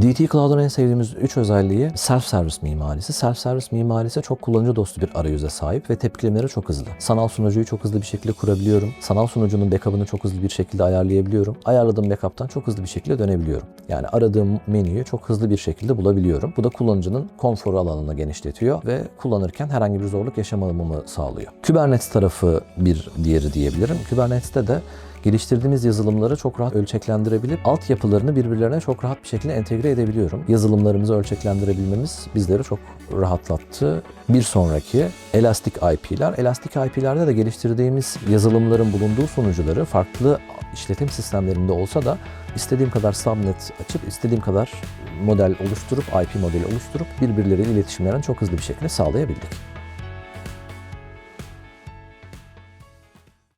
DT Cloud'un en sevdiğimiz 3 özelliği self-service mimarisi. Self-service mimarisi çok kullanıcı dostu bir arayüze sahip ve tepkilemeleri çok hızlı. Sanal sunucuyu çok hızlı bir şekilde kurabiliyorum. Sanal sunucunun backup'ını çok hızlı bir şekilde ayarlayabiliyorum. Ayarladığım backup'tan çok hızlı bir şekilde dönebiliyorum. Yani aradığım menüyü çok hızlı bir şekilde bulabiliyorum. Bu da kullanıcının konfor alanını genişletiyor ve kullanırken herhangi bir zorluk yaşamamamı sağlıyor. Kubernetes tarafı bir diğeri diyebilirim. Kubernetes'te de geliştirdiğimiz yazılımları çok rahat ölçeklendirebilip altyapılarını birbirlerine çok rahat bir şekilde entegre edebiliyorum. Yazılımlarımızı ölçeklendirebilmemiz bizleri çok rahatlattı. Bir sonraki Elastic IP'ler. Elastic IP'lerde de geliştirdiğimiz yazılımların bulunduğu sunucuları farklı işletim sistemlerinde olsa da istediğim kadar subnet açıp istediğim kadar model oluşturup IP modeli oluşturup birbirleriyle iletişimlerini çok hızlı bir şekilde sağlayabildik.